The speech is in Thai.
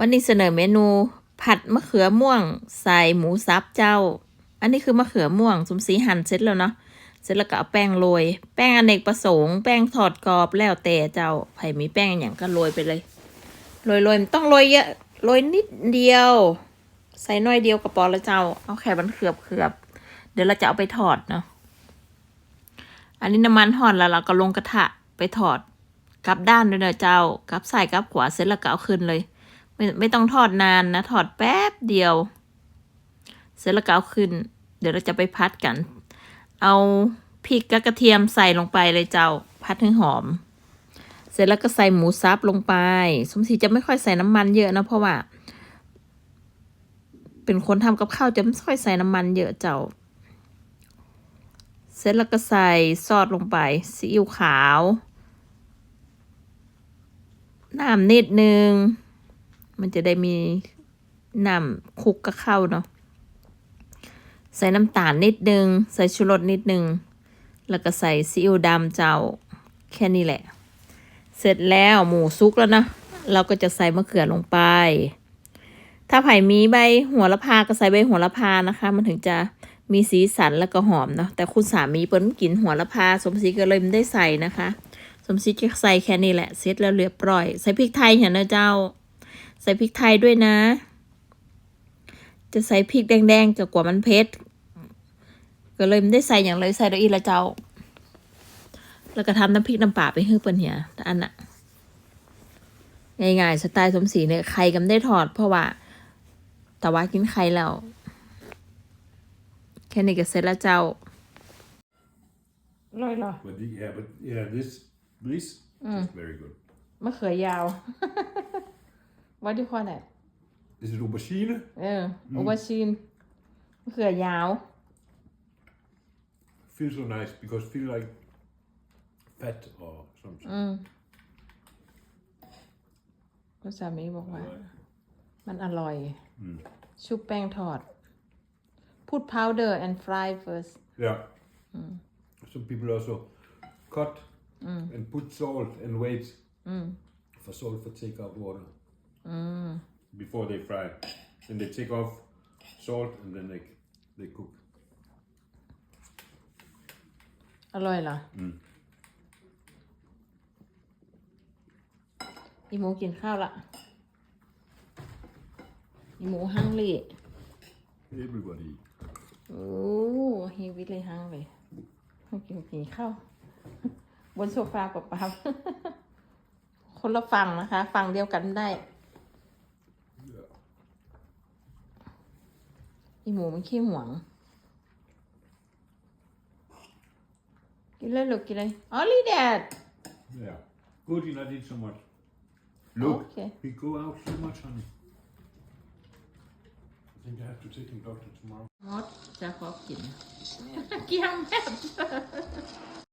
วันนี้เสนอเมนู ผัดมะเขือม่วง ใส่หมูสับเจ้า อันนี้คือมะเขือม่วงสมสีหั่นเสร็จแล้วเนาะ เสร็จแล้วก็เอาแป้งโรย แป้งอเนกประสงค์ แป้งทอดกรอบแล้วแต่เจ้า ไผ่มีแป้งอย่างก็โรยไปเลย โรยโรยๆมันต้องโรยเยอะ โรยนิดเดียว ใส่น้อยเดียวก็พอแล้วเจ้า เอาแค่มันเขือบเขือบๆเดี๋ยวเราจะเอาไปทอดเนาะ อันนี้น้ำมันทอดแล้วเราก็ลงกระทะไปทอด กลับด้านด้วยเนอะเจ้า กลับซ้ายกลับขวาเสร็จแล้วก็เอาขึ้นเลย ไม่ไม่ต้องทอดนานนะ ทอดแป๊บเดียว เสร็จแล้วก็เอาขึ้น เดี๋ยวเราจะไปพัดกัน เอาพริกกับกระเทียมใส่ลงไปเลยเจ้า พัดให้หอม เสร็จแล้วก็ใส่หมูสับลงไป สมศรีจะไม่ค่อยใส่น้ำมันเยอะนะเพราะว่า เป็นคนทำกับข้าวจะไม่ค่อยใส่น้ำมันเยอะเจ้า เสร็จแล้วก็ใส่ซอสลงไปซีอิ๊วขาว น้ำนิดนึง มันจะได้มีน้ำคุกกับข้าวเนาะใส่น้ำตาลนิดนึง ใส่ชูรสนิดนึง แล้วก็ใส่ซีอิ๊วดำเจ้าแค่นี้แหละ เสร็จแล้วหมูซุกแล้วนะ เราก็จะใส่มะเขือลงไป ถ้าไผ่มีใบหัวละพาก็ใส่ใบหัวละพานะคะ มันถึงจะมีสีสันแล้วก็หอมเนาะแต่คุณสามีเปิ้ลกินหัวละพา สมศรีก็เลยไม่ได้ใส่นะคะ สมศรีก็ใส่แค่นี้แหละเสร็จแล้วเรียบร้อย ใส่พริกไทยเห็นนะเจ้า ใส่พริกไทยด้วยนะ จะใส่พริกแดงๆจะกว่ามันเผ็ดก็เลยไม่ได้ใส่อย่างเลยใส่ดอกอีละเจ้า แล้วก็ทำน้ำพริกน้ำปลาไปให้เปิ้นเหียแต่อันน่ะง่ายๆสไตล์สมศรีเนี่ยไข่กันได้ถอด เพราะว่าแต่ว่ากินไข่แล้ว แค่นี้ก็เสร็จแล้วเจ้าลอยเหรอ But the, yeah, but yeah, this this is very good. มะเขือยาว What do you call that Is it aubergine? เออโอวาชินมะเขือยาว Feels so nice because feel like fat or something. อืมคุณสามีบอกว่า Alright. มันอร่อย ชุบแป้งทอด put powder and fry first Yeah. Some people also cut and put salt and wait for salt for take out water before they fry. Then they take off salt and then they they cook. อร่อยเหรอออีหมูกินข้าวละอีหมูฮังเล Everybody. โอ้ฮีวิตเลยฮังเลยกินกินข้าว บนโซฟากับป๊าบคนละฝั่งนะคะ ฝั่งเดียวกันได้ Yeah. อีหมูมันขี้หวง กินเลยลูกกินเลยอ๋อลีแดด Yeah. Good, you not eat so much. Look, Okay. we go out so much, honey. I think I have to take him doctor tomorrow. มดจะขอกิน เกี่ยงแบบ